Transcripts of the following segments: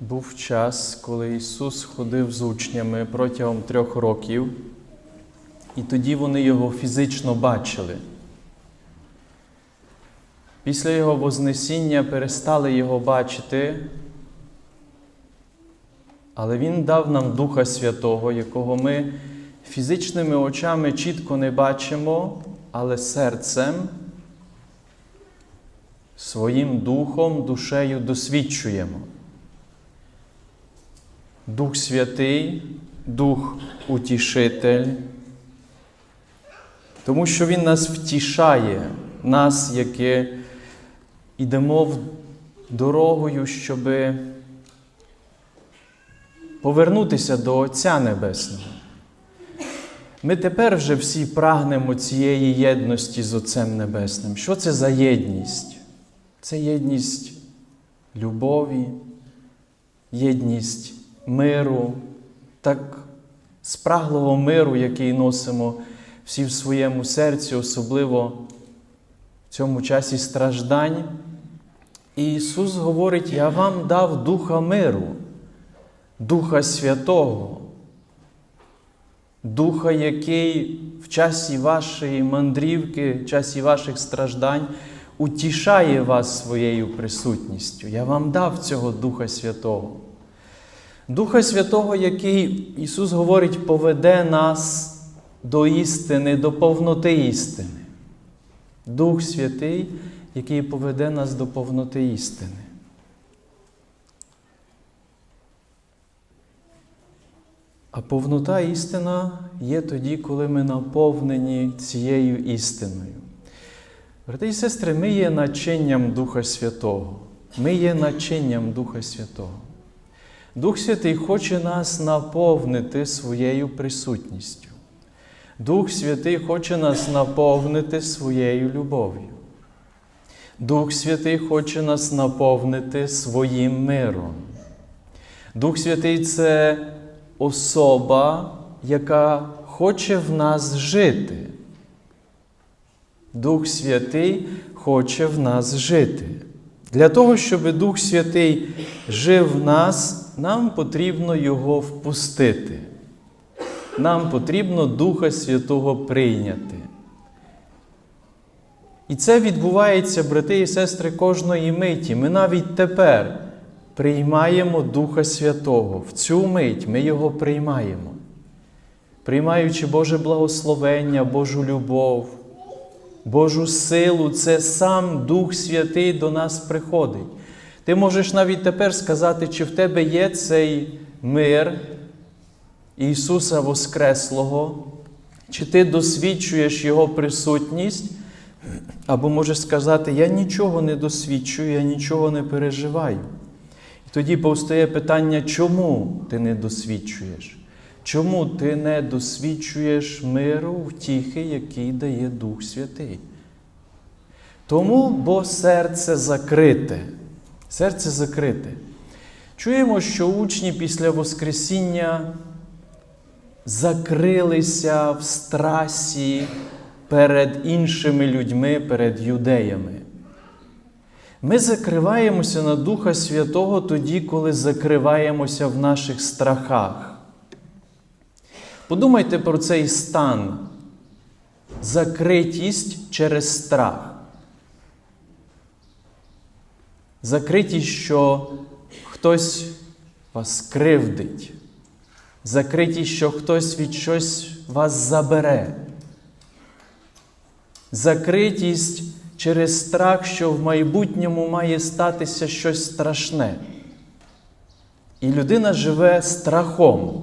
Був час, коли Ісус ходив з учнями протягом трьох років, і тоді вони його фізично бачили. Після Його Вознесіння перестали його бачити, але Він дав нам Духа Святого, якого ми фізичними очами чітко не бачимо, але серцем, своїм духом, душею досвідчуємо. Дух Святий, Дух Утішитель, тому що Він нас втішає, нас, які йдемо дорогою, щоб повернутися до Отця Небесного. Ми тепер вже всі прагнемо цієї єдності з Отцем Небесним. Що це за єдність? Це єдність любові, єдність миру, так спраглого миру, який носимо всі в своєму серці, особливо в цьому часі страждань. І Ісус говорить: Я вам дав Духа миру, Духа Святого, Духа, який в часі вашої мандрівки, в часі ваших страждань утішає вас своєю присутністю. Я вам дав цього Духа Святого. Духа Святого, який Ісус говорить, поведе нас до істини, до повноти істини. Дух Святий, який поведе нас до повноти істини. А повнота істина є тоді, коли ми наповнені цією істиною. Брати і сестри, ми є начинням Духа Святого. Ми є начинням Духа Святого. Дух Святий хоче нас наповнити своєю присутністю. Дух Святий хоче нас наповнити своєю любов'ю. Дух Святий хоче нас наповнити своїм миром. Дух Святий це особа, яка хоче в нас жити. Дух Святий хоче в нас жити. Для того, щоб Дух Святий жив в нас, нам потрібно Його впустити. Нам потрібно Духа Святого прийняти. І це відбувається, брати і сестри, кожної миті. Ми навіть тепер приймаємо Духа Святого. В цю мить ми Його приймаємо, приймаючи Боже благословення, Божу любов, Божу силу, це сам Дух Святий до нас приходить. Ти можеш навіть тепер сказати, чи в тебе є цей мир Ісуса Воскреслого, чи ти досвідчуєш Його присутність, або можеш сказати, я нічого не досвідчую, я нічого не переживаю. І тоді повстає питання, чому ти не досвідчуєш? Чому ти не досвідчуєш миру, втіхи, який дає Дух Святий? Тому, бо серце закрите. Серце закрите. Чуємо, що учні після Воскресіння закрилися в страсі перед іншими людьми, перед юдеями. Ми закриваємося на Духа Святого тоді, коли закриваємося в наших страхах. Подумайте про цей стан, закритість через страх. Закритість, що хтось вас кривдить, закритість, що хтось від щось вас забере. Закритість через страх, що в майбутньому має статися щось страшне. І людина живе страхом.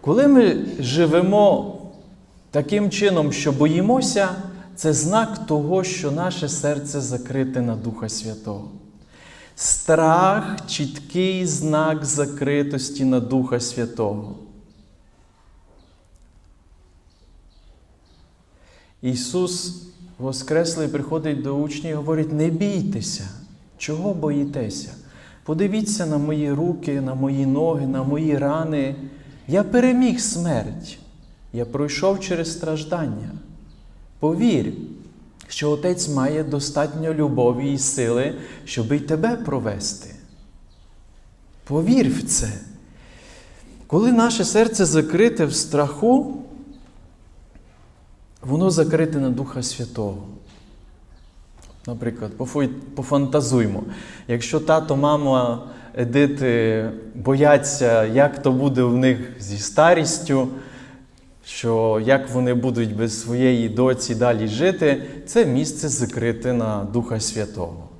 Коли ми живемо таким чином, що боїмося, це знак того, що наше серце закрите на Духа Святого. Страх чіткий знак закритості на Духа Святого. Ісус Воскреслий приходить до учнів і говорить: не бійтеся, чого боїтеся? Подивіться на мої руки, на мої ноги, на мої рани. Я переміг смерть. Я пройшов через страждання. Повір, що Отець має достатньо любові і сили, щоб і тебе провести. Повір в це. Коли наше серце закрите в страху, воно закрите на Духа Святого. Наприклад, пофантазуймо. Якщо тато, мама, Едити бояться, як то буде в них зі старістю, що як вони будуть без своєї доці далі жити, це місце закрите на Духа Святого.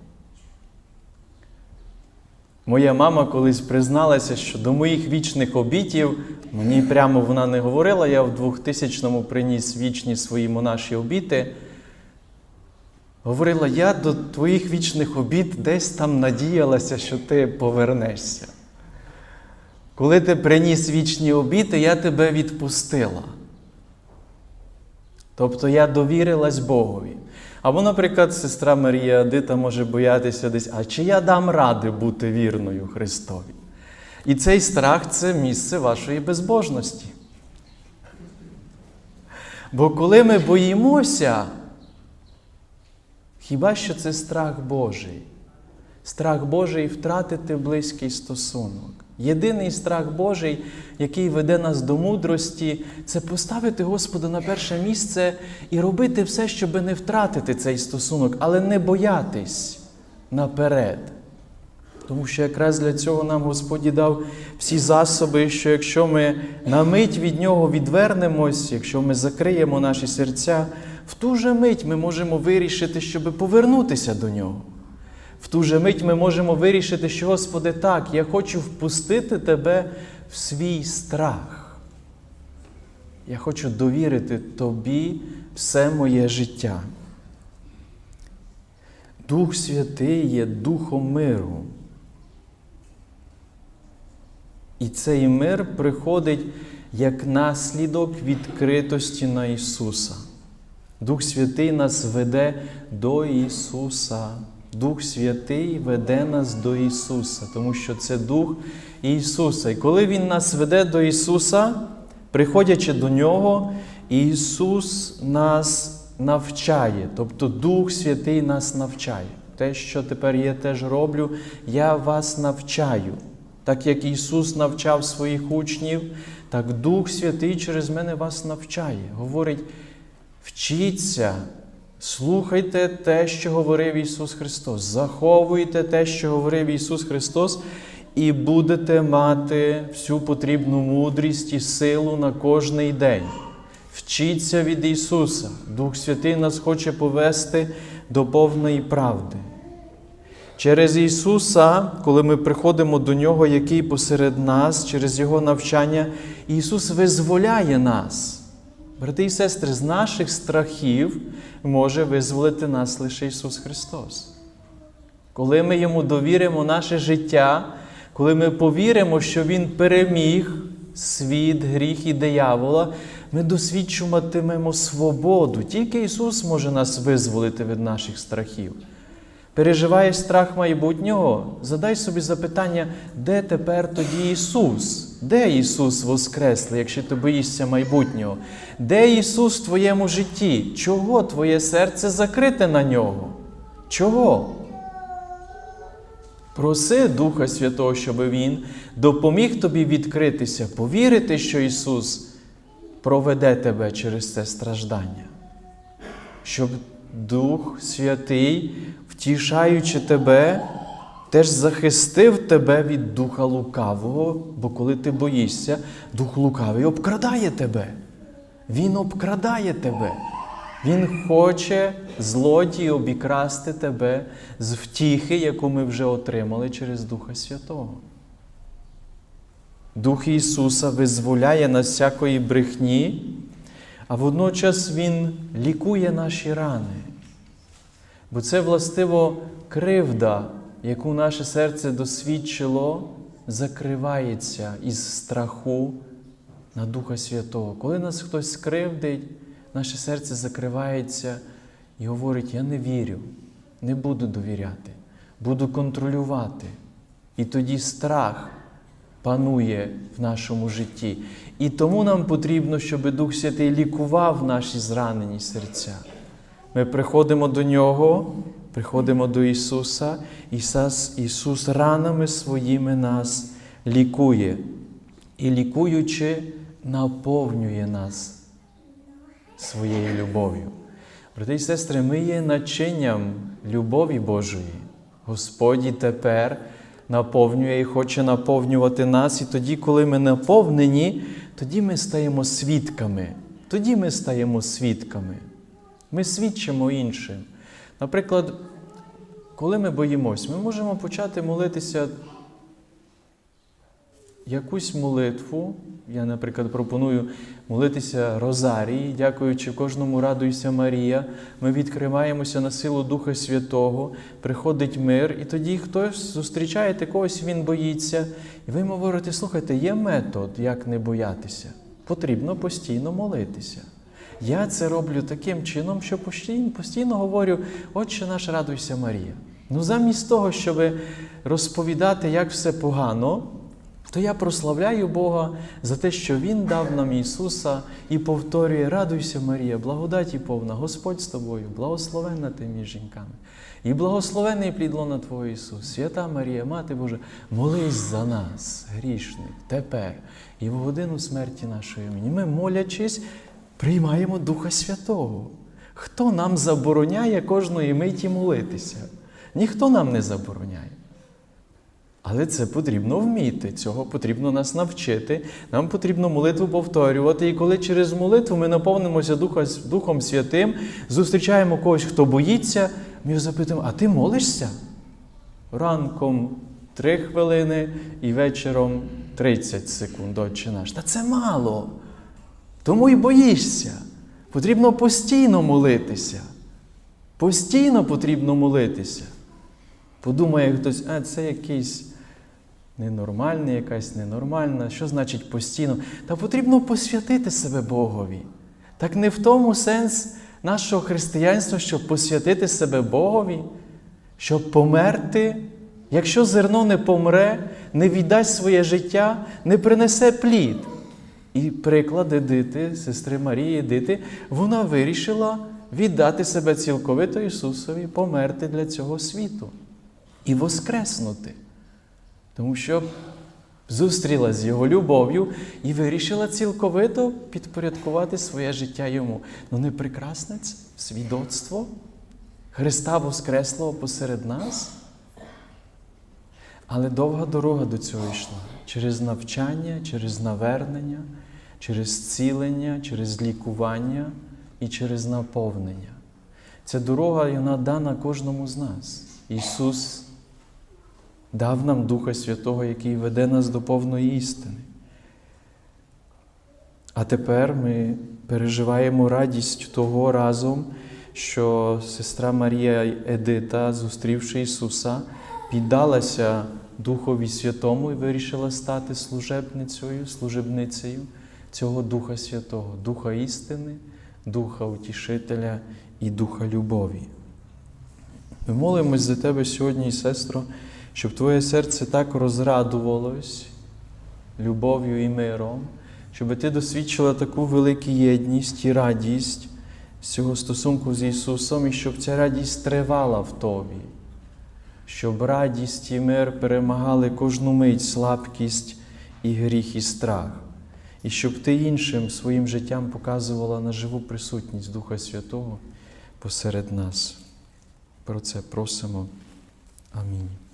Моя мама колись призналася, що до моїх вічних обітів, мені прямо вона не говорила, я в 2000-му приніс вічні свої монаші обіти. Говорила, я до твоїх вічних обід десь там надіялася, що ти повернешся. Коли ти приніс вічні обіти, я тебе відпустила. Тобто я довірилась Богові. Або, наприклад, сестра Марія Адита може боятися десь, а чи я дам ради бути вірною Христові? І цей страх це місце вашої безбожності. Бо коли ми боїмося, хіба що це страх Божий? Страх Божий втратити близький стосунок. Єдиний страх Божий, який веде нас до мудрості, це поставити Господа на перше місце і робити все, щоб не втратити цей стосунок, але не боятись наперед. Тому що якраз для цього нам Господь дав всі засоби, що якщо ми на мить від Нього відвернемось, якщо ми закриємо наші серця, в ту же мить ми можемо вирішити, щоб повернутися до Нього. В ту же мить ми можемо вирішити, що, Господи, так, я хочу впустити Тебе в свій страх. Я хочу довірити Тобі все моє життя. Дух Святий є Духом миру. І цей мир приходить як наслідок відкритості на Ісуса. Дух Святий нас веде до Ісуса. Дух Святий веде нас до Ісуса, тому що це Дух Ісуса. І коли Він нас веде до Ісуса, приходячи до Нього, Ісус нас навчає, тобто Дух Святий нас навчає. Те, що тепер я теж роблю, я вас навчаю. Так як Ісус навчав своїх учнів, так Дух Святий через мене вас навчає. Говорить, вчіться, слухайте те, що говорив Ісус Христос, заховуйте те, що говорив Ісус Христос, і будете мати всю потрібну мудрість і силу на кожний день. Вчіться від Ісуса. Дух Святий нас хоче повести до повної правди. Через Ісуса, коли ми приходимо до Нього, який посеред нас, через Його навчання, Ісус визволяє нас. Брати і сестри, з наших страхів може визволити нас лише Ісус Христос. Коли ми Йому довіримо наше життя, коли ми повіримо, що Він переміг світ, гріх і диявола, ми досвідчуватимемо свободу. Тільки Ісус може нас визволити від наших страхів. Переживаєш страх майбутнього, задай собі запитання, де тепер тоді Ісус? Де Ісус Воскреслий, якщо ти боїшся майбутнього? Де Ісус в твоєму житті? Чого твоє серце закрите на нього? Чого? Проси Духа Святого, щоб Він допоміг тобі відкритися, повірити, що Ісус проведе тебе через це страждання. Щоб Дух Святий, втішаючи тебе, теж захистив тебе від духа лукавого, бо коли ти боїшся, дух лукавий обкрадає тебе. Він обкрадає тебе. Він хоче злодій обікрасти тебе з втіхи, яку ми вже отримали через Духа Святого. Дух Ісуса визволяє нас всякої брехні, а водночас Він лікує наші рани. Бо це властиво кривда, яку наше серце досвідчило, закривається із страху на Духа Святого. Коли нас хтось скривдить, наше серце закривається і говорить: Я не вірю, не буду довіряти, буду контролювати. І тоді страх панує в нашому житті. І тому нам потрібно, щоб Дух Святий лікував наші зранені серця. Ми приходимо до Нього, приходимо до Ісуса, Ісус, Ісус ранами своїми нас лікує і лікуючи, наповнює нас своєю любов'ю. Брати і сестри, ми є начинням любові Божої. Господь тепер наповнює і хоче наповнювати нас. І тоді, коли ми наповнені, тоді ми стаємо свідками. Тоді ми стаємо свідками. Ми свідчимо іншим. Наприклад, коли ми боїмось, ми можемо почати молитися якусь молитву. Я, наприклад, пропоную молитися Розарії, дякуючи кожному радуйся Марія. Ми відкриваємося на силу Духа Святого, приходить мир, і тоді хтось зустрічає когось, він боїться. І ви йому говорите, слухайте, є метод, як не боятися. Потрібно постійно молитися. Я це роблю таким чином, що постійно, постійно говорю, Отче наш, радуйся Марія. Ну, замість того, щоб розповідати, як все погано, то я прославляю Бога за те, що Він дав нам Ісуса і повторює: Радуйся, Марія, благодаті повна, Господь з тобою, благословенна ти між жінками. І благословений плід лона Твого Ісус, свята Марія, Мати Божа, молись за нас, грішних, тепер і в годину смерті нашої. Амінь. Ми, молячись, приймаємо Духа Святого. Хто нам забороняє кожної миті молитися? Ніхто нам не забороняє. Але це потрібно вміти, цього потрібно нас навчити. Нам потрібно молитву повторювати. І коли через молитву ми наповнимося Духа, Духом Святим, зустрічаємо когось, хто боїться, ми його запитуємо, а ти молишся? Ранком 3 хвилини і вечором 30 секунд, Отче наш. Та це мало. Тому і боїшся. Потрібно постійно молитися. Постійно потрібно молитися. Подумає хтось, а це якийсь ненормальний, якась ненормальна. Що значить постійно? Та потрібно посвятити себе Богові. Так не в тому сенс нашого християнства, щоб посвятити себе Богові, щоб померти. Якщо зерно не помре, не віддасть своє життя, не принесе плід. І приклад Едити, сестри Марії Едити, вона вирішила віддати себе цілковито Ісусові, померти для цього світу і воскреснути. Тому що зустріла з Його любов'ю і вирішила цілковито підпорядкувати своє життя йому. Ну не прекрасне це свідоцтво Христа Воскреслого посеред нас. Але довга дорога до цього йшла через навчання, через навернення, через зцілення, через лікування і через наповнення. Ця дорога вона дана кожному з нас. Ісус дав нам Духа Святого, який веде нас до повної істини. А тепер ми переживаємо радість того разом, що сестра Марія Едита, зустрівши Ісуса, піддалася Духові Святому і вирішила стати служебницею, служебницею цього Духа Святого, Духа істини, Духа Утішителя і Духа любові. Ми молимось за тебе сьогодні, сестро, щоб твоє серце так розрадувалось любов'ю і миром, щоб ти досвідчила таку велику єдність і радість з цього стосунку з Ісусом, і щоб ця радість тривала в тобі, щоб радість і мир перемагали кожну мить слабкість і гріх, і страх, і щоб ти іншим своїм життям показувала на живу присутність Духа Святого посеред нас. Про це просимо. Амінь.